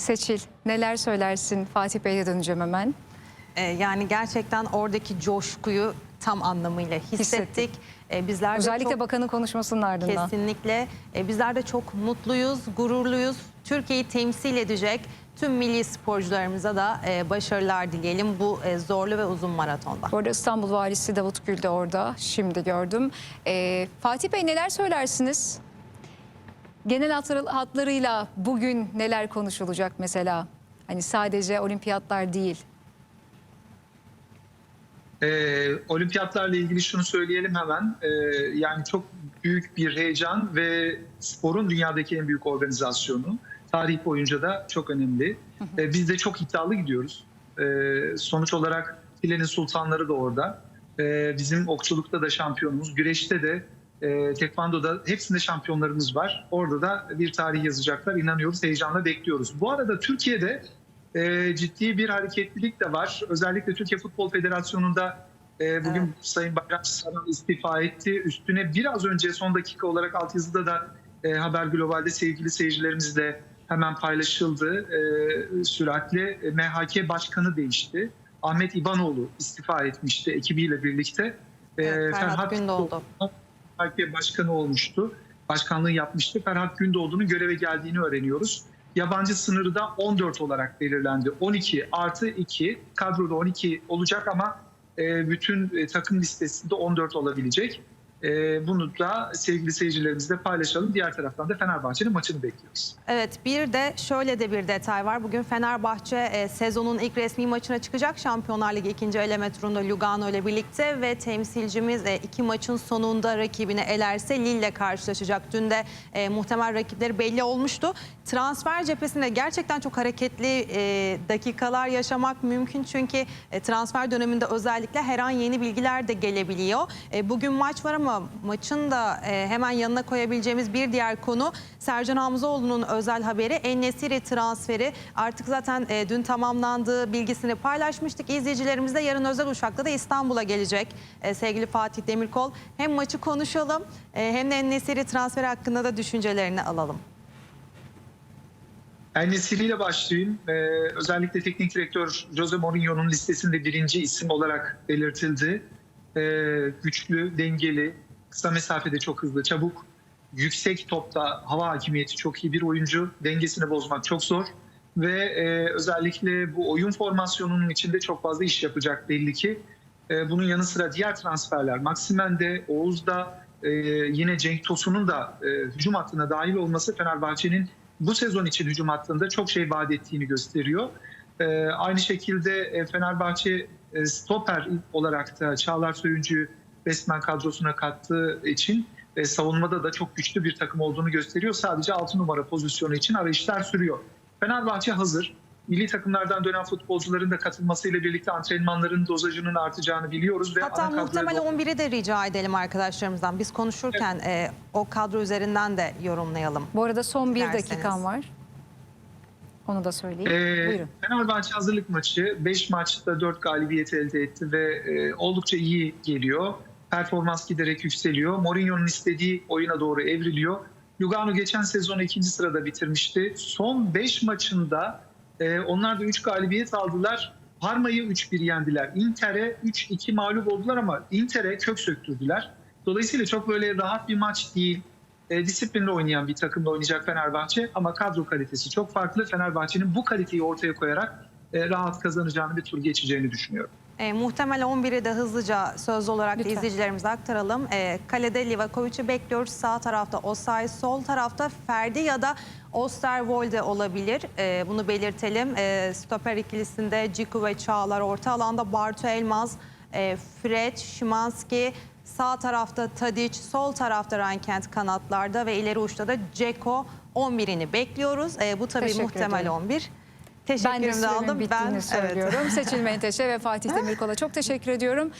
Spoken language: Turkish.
Seçil neler söylersin Fatih Bey'e döneceğim hemen. Ee, yani gerçekten oradaki coşkuyu tam anlamıyla hissettik. Hissettik. Ee, bizler de Özellikle çok bakanın konuşmasının ardından. kesinlikle e, bizler de çok mutluyuz, gururluyuz. Türkiye'yi temsil edecek tüm milli sporcularımıza da e, başarılar dileyelim bu e, zorlu ve uzun maratonda. Bu arada İstanbul Valisi Davut Gül de orada. Şimdi gördüm. Ee, Fatih Bey neler söylersiniz? Genel hatları- hatlarıyla bugün neler konuşulacak mesela? Hani sadece olimpiyatlar değil. Ee, olimpiyatlarla ilgili şunu söyleyelim hemen. Ee, yani çok büyük bir heyecan ve sporun dünyadaki en büyük organizasyonu. Tarih boyunca da çok önemli. Ee, biz de çok iddialı gidiyoruz. Ee, sonuç olarak filenin sultanları da orada. Ee, bizim okçulukta da şampiyonumuz, güreşte de, e, tekvandoda hepsinde şampiyonlarımız var. Orada da bir tarih yazacaklar. İnanıyoruz, heyecanla bekliyoruz. Bu arada Türkiye'de e, ciddi bir hareketlilik de var. Özellikle Türkiye Futbol Federasyonu'nda e, bugün Evet. Sayın Bayram Saran istifa etti. Üstüne biraz önce son dakika olarak altyazıda da e, Haber Global'de sevgili seyircilerimizle hemen paylaşıldı. E, süratle MHK Başkanı değişti. Ahmet İbanoğlu istifa etmişti ekibiyle birlikte. E, Evet, Ferhat Gündoğdu. MHK Başkanı olmuştu. Başkanlığı yapmıştı. Ferhat Gündoğdu'nun göreve geldiğini öğreniyoruz. Yabancı sınırı da 14 olarak belirlendi. 12 artı 2 kadroda 12 olacak ama e, bütün e, takım listesinde 14 olabilecek. E, bunu da sevgili seyircilerimizle paylaşalım. Diğer taraftan da Fenerbahçe'nin maçını bekliyoruz. Evet bir de şöyle de bir detay var. Bugün Fenerbahçe e, sezonun ilk resmi maçına çıkacak. Şampiyonlar Ligi ikinci eleme turunda Lugano ile birlikte ve temsilcimiz e, iki maçın sonunda rakibini elerse Lille karşılaşacak. Dün de e, muhtemel rakipleri belli olmuştu. Transfer cephesinde gerçekten çok hareketli dakikalar yaşamak mümkün. Çünkü transfer döneminde özellikle her an yeni bilgiler de gelebiliyor. Bugün maç var ama maçın da e, hemen yanına koyabileceğimiz bir diğer konu Sercan Hamzoğlu'nun özel haberi En-Nesyri transferi. Artık zaten e, dün tamamlandığı bilgisini paylaşmıştık. İzleyicilerimiz de yarın özel uçakla da İstanbul'a gelecek e, sevgili Fatih Demirkol. Hem maçı konuşalım e, hem de En-Nesyri transferi hakkında da düşüncelerini alalım. El Nesiri ile başlayayım. Ee, özellikle teknik direktör Jose Mourinho'nun listesinde birinci isim olarak belirtildi. Ee, güçlü, dengeli, kısa mesafede çok hızlı, çabuk, yüksek topta hava hakimiyeti çok iyi bir oyuncu. Dengesini bozmak çok zor. Ve e, özellikle bu oyun formasyonunun içinde çok fazla iş yapacak belli ki. E, bunun yanı sıra diğer transferler, Maksimen'de, Oğuz'da, e, yine Cenk Tosun'un da e, hücum hattına dahil olması Fenerbahçe'nin bu sezon için hücum hattında çok şey vaat ettiğini gösteriyor. E, aynı şekilde e, Fenerbahçe e, stoper olarak da Çağlar Söyüncü'yü resmen kadrosuna kattığı için e, savunmada da çok güçlü bir takım olduğunu gösteriyor. Sadece 6 numara pozisyonu için arayışlar sürüyor. Fenerbahçe hazır. Milli takımlardan dönen futbolcuların da katılmasıyla birlikte antrenmanların dozajının artacağını biliyoruz. Ve Hatta muhtemelen doğru- 11'i de rica edelim arkadaşlarımızdan. Biz konuşurken e, o kadro üzerinden de yorumlayalım. Bu arada son bir dakikam var. Onu da söyleyeyim. Ee, Buyurun. Fenerbahçe hazırlık maçı 5 maçta 4 galibiyet elde etti ve e, oldukça iyi geliyor. Performans giderek yükseliyor. Mourinho'nun istediği oyuna doğru evriliyor. Lugano geçen sezon ikinci sırada bitirmişti. Son 5 maçında e, onlar da 3 galibiyet aldılar. Parma'yı 3-1 yendiler. Inter'e 3-2 mağlup oldular ama Inter'e kök söktürdüler. Dolayısıyla çok böyle rahat bir maç değil. E, disiplinli oynayan bir takımla oynayacak Fenerbahçe ama kadro kalitesi çok farklı. Fenerbahçe'nin bu kaliteyi ortaya koyarak e, rahat kazanacağını bir tur geçeceğini düşünüyorum. E, muhtemel 11'i de hızlıca sözlü olarak Lütfen. izleyicilerimize aktaralım. E, kalede Livakovic'i bekliyoruz. Sağ tarafta Osay, sol tarafta Ferdi ya da Osterwolde olabilir. E, bunu belirtelim. E, stoper ikilisinde Ciku ve Çağlar orta alanda Bartu Elmaz, e, Fred, Şimanski, Sağ tarafta Tadic, sol tarafta Rankent kanatlarda ve ileri uçta da Ceko 11'ini bekliyoruz. E, bu tabii Teşekkür muhtemel ederim. 11. Ben de Teşekkürümü de süremin aldım. Ben, evet. söylüyorum. Seçil Menteşe ve Fatih Demirkol'a çok teşekkür ediyorum.